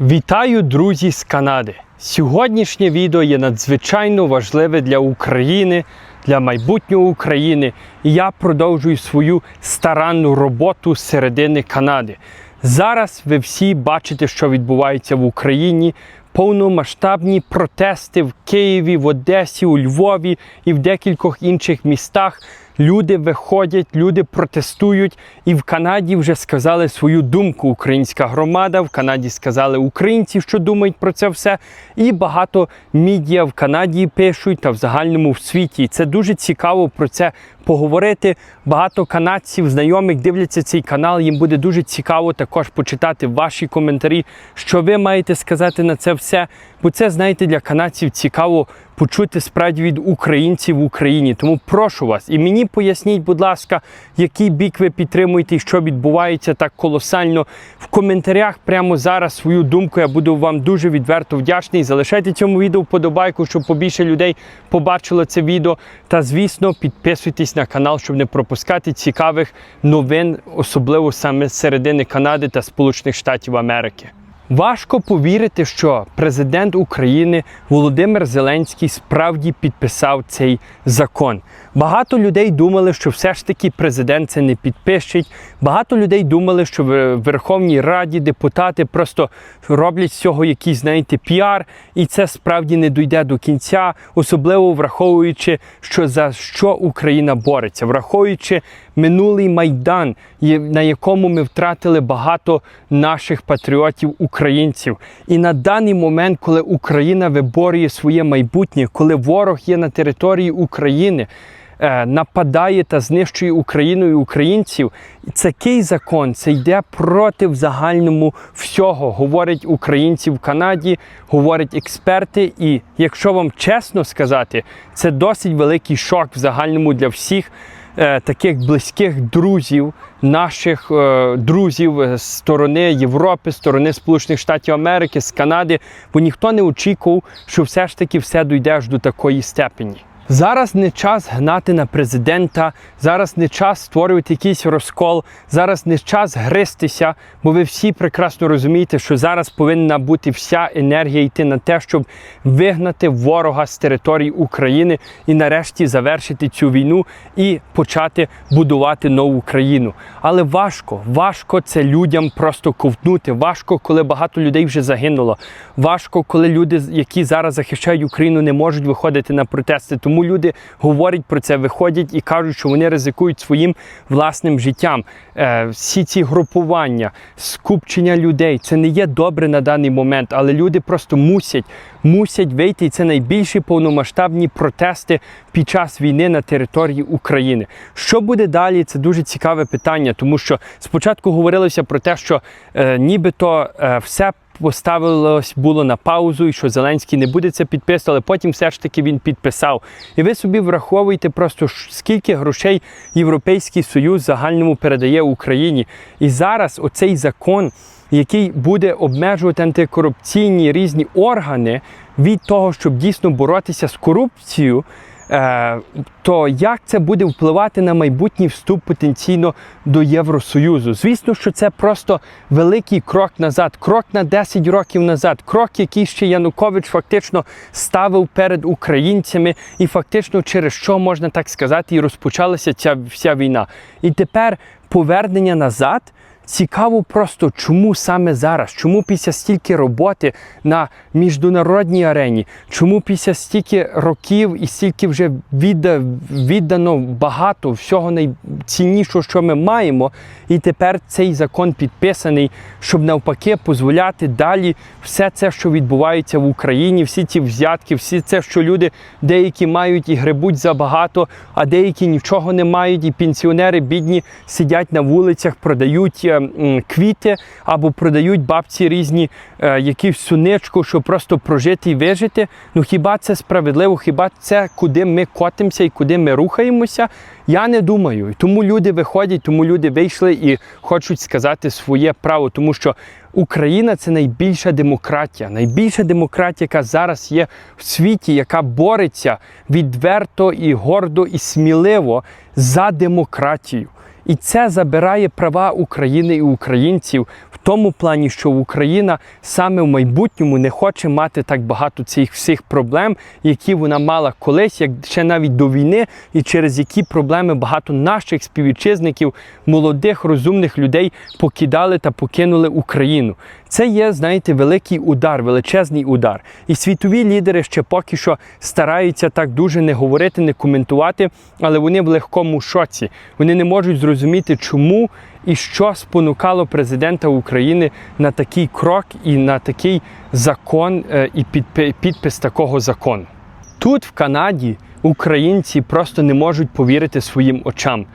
Вітаю, друзі з Канади! Сьогоднішнє відео є надзвичайно важливе для України, для майбутнього України. І я продовжую свою старанну роботу середини Канади. Зараз ви всі бачите, що відбувається в Україні. Повномасштабні протести в Києві, в Одесі, у Львові і в декількох інших містах. Люди виходять, люди протестують, і в Канаді вже сказали свою думку. Українська громада в Канаді сказали українці, що думають про це все. І багато медіа в Канаді пишуть та в загальному в світі. І це дуже цікаво про це поговорити. Багато канадців, знайомих дивляться цей канал. Їм буде дуже цікаво також почитати ваші коментарі, що ви маєте сказати на це все. Бо це, знаєте, для канадців цікаво почути справді від українців в Україні. Тому прошу вас і мені поясніть, будь ласка, який бік ви підтримуєте і що відбувається так колосально. В коментарях прямо зараз свою думку. Я буду вам дуже відверто вдячний. Залишайте цьому відео вподобайку, щоб побільше людей побачило це відео. Та звісно, підписуйтесь на канал, щоб не пропускати цікавих новин, особливо саме з середини Канади та Сполучених Штатів Америки. Важко повірити, що президент України Володимир Зеленський справді підписав цей закон. Багато людей думали, що все ж таки президент це не підпишить. Багато людей думали, що в Верховній Раді депутати просто роблять з цього якийсь, знаєте, піар, і це справді не дійде до кінця, особливо враховуючи, що за що Україна бореться, враховуючи минулий майдан, на якому ми втратили багато наших патріотів українців. І на даний момент, коли Україна виборює своє майбутнє, коли ворог є на території України. е, Нападає та знищує Україну і українців. Це кий закон, це йде проти в загальному всього. Говорять українці в Канаді, говорять експерти. І якщо вам чесно сказати, це досить великий шок в загальному для всіх таких близьких друзів, наших е, друзів з сторони Європи, з сторони Сполучених Штатів Америки, з Канади, бо ніхто не очікував, що все ж таки все дійде аж до такої степені. Зараз не час гнати на президента, зараз не час створювати якийсь розкол, зараз не час гристися, бо ви всі прекрасно розумієте, що зараз повинна бути вся енергія йти на те, щоб вигнати ворога з території України і нарешті завершити цю війну і почати будувати нову країну. Але важко, важко це людям просто ковтнути. Важко, коли багато людей вже загинуло. Важко, коли люди, які зараз захищають Україну, не можуть виходити на протести. Тому люди говорять про це, виходять і кажуть, що вони ризикують своїм власним життям. Е, всі ці групування, скупчення людей це не є добре на даний момент, але люди просто мусять, мусять вийти. І це найбільші повномасштабні протести під час війни на території України. Що буде далі? Це дуже цікаве питання, тому що спочатку говорилося про те, що е, нібито е, все поставилось було на паузу, і що Зеленський не буде це підписувати, але потім все ж таки він підписав. І ви собі враховуєте просто скільки грошей Європейський Союз загальному передає Україні. І зараз оцей закон, який буде обмежувати антикорупційні різні органи від того, щоб дійсно боротися з корупцією. Е, то як це буде впливати на майбутній вступ потенційно до Євросоюзу? Звісно, що це просто великий крок назад, крок на 10 років назад, крок, який ще Янукович фактично ставив перед українцями, і фактично через що можна так сказати, і розпочалася ця вся війна. І тепер повернення назад. Цікаво просто, чому саме зараз, чому після стільки роботи на міжнародній арені, чому після стільки років і стільки вже відда, віддано багато всього найціннішого, що ми маємо, і тепер цей закон підписаний, щоб навпаки дозволяти далі все це, що відбувається в Україні, всі ці взятки, всі це, що люди деякі мають і гребуть забагато, а деякі нічого не мають, і пенсіонери бідні сидять на вулицях, продають е, квіти або продають бабці різні е, якусь суничку, щоб просто прожити і вижити. Ну хіба це справедливо? Хіба це куди ми котимося і куди ми рухаємося? Я не думаю. Тому люди виходять, тому люди вийшли і хочуть сказати своє право, тому що Україна це найбільша демократія, найбільша демократія, яка зараз є в світі, яка бореться відверто і гордо і сміливо за демократію. І це забирає права України і українців тому плані, що Україна саме в майбутньому не хоче мати так багато цих всіх проблем, які вона мала колись, як ще навіть до війни, і через які проблеми багато наших співвітчизників, молодих, розумних людей покидали та покинули Україну. Це є, знаєте, великий удар, величезний удар. І світові лідери ще поки що стараються так дуже не говорити, не коментувати, але вони в легкому шоці. Вони не можуть зрозуміти, чому і що спонукало президента України на такий крок і на такий закон е, і підпис такого закону. Тут, в Канаді, українці просто не можуть повірити своїм очам.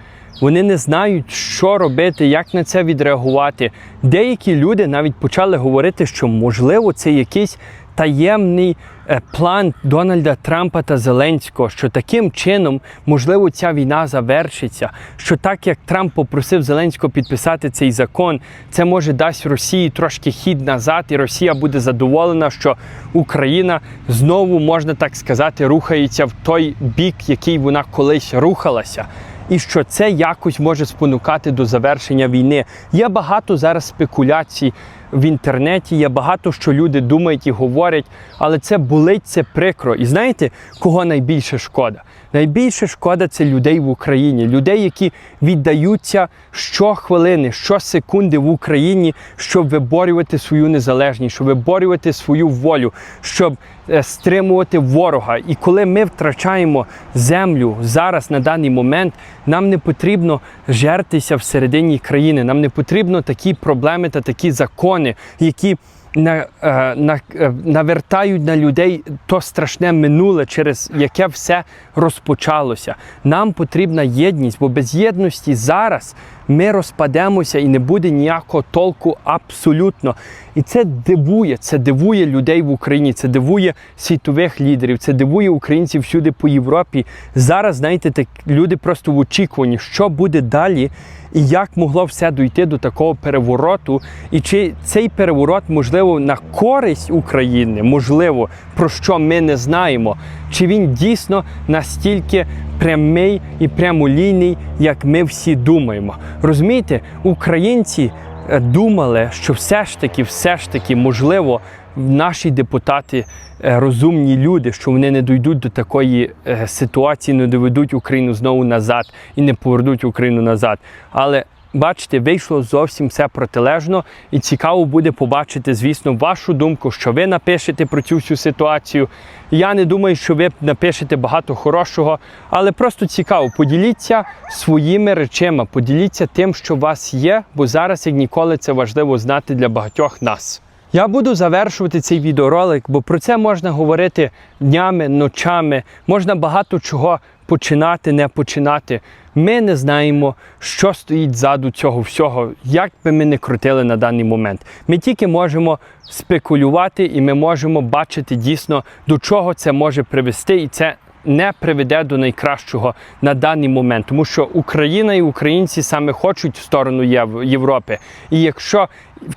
Вони не знають, що робити, як на це відреагувати. Деякі люди навіть почали говорити, що можливо це якийсь таємний е, план Дональда Трампа та Зеленського, що таким чином, можливо, ця війна завершиться. Що так як Трамп попросив Зеленського підписати цей закон, це може дасть Росії трошки хід назад, і Росія буде задоволена, що Україна знову можна так сказати рухається в той бік, який вона колись рухалася і що це якось може спонукати до завершення війни. Є багато зараз спекуляцій в інтернеті, є багато що люди думають і говорять, але це болить, це прикро. І знаєте, кого найбільше шкода? Найбільше шкода це людей в Україні, людей, які віддаються щохвилини, щосекунди в Україні, щоб виборювати свою незалежність, щоб виборювати свою волю, щоб е, стримувати ворога. І коли ми втрачаємо землю зараз на даний момент, нам не потрібно жертися всередині країни. Нам не потрібно такі проблеми та такі закони, які на, е, на, е, навертають на людей то страшне минуле, через яке все розпочалося. Нам потрібна єдність, бо без єдності зараз ми розпадемося і не буде ніякого толку абсолютно. І це дивує, це дивує людей в Україні, це дивує світових лідерів, це дивує українців всюди по Європі. Зараз, знаєте, так люди просто в очікуванні, що буде далі, і як могло все дойти до такого перевороту, і чи цей переворот можливо на користь України, можливо, про що ми не знаємо, чи він дійсно настільки прямий і прямоліній, як ми всі думаємо. Розумієте, українці е, думали, що все ж таки, все ж таки, можливо, наші депутати е, розумні люди, що вони не дійдуть до такої е, ситуації, не доведуть Україну знову назад і не повернуть Україну назад. Але бачите, вийшло зовсім все протилежно, і цікаво буде побачити, звісно, вашу думку, що ви напишете про цю всю ситуацію. Я не думаю, що ви напишете багато хорошого, але просто цікаво, поділіться своїми речима, поділіться тим, що у вас є, бо зараз, як ніколи, це важливо знати для багатьох нас. Я буду завершувати цей відеоролик, бо про це можна говорити днями, ночами, можна багато чого починати, не починати. Ми не знаємо, що стоїть ззаду цього всього, як би ми не крутили на даний момент. Ми тільки можемо спекулювати і ми можемо бачити дійсно, до чого це може привести, і це не приведе до найкращого на даний момент, тому що Україна і українці саме хочуть в сторону Єв- Європи. І якщо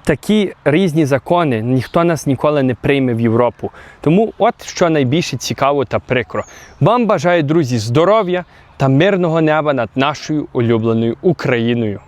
такі різні закони, ніхто нас ніколи не прийме в Європу. Тому от що найбільше цікаво та прикро. Вам бажаю, друзі, здоров'я та мирного неба над нашою улюбленою Україною.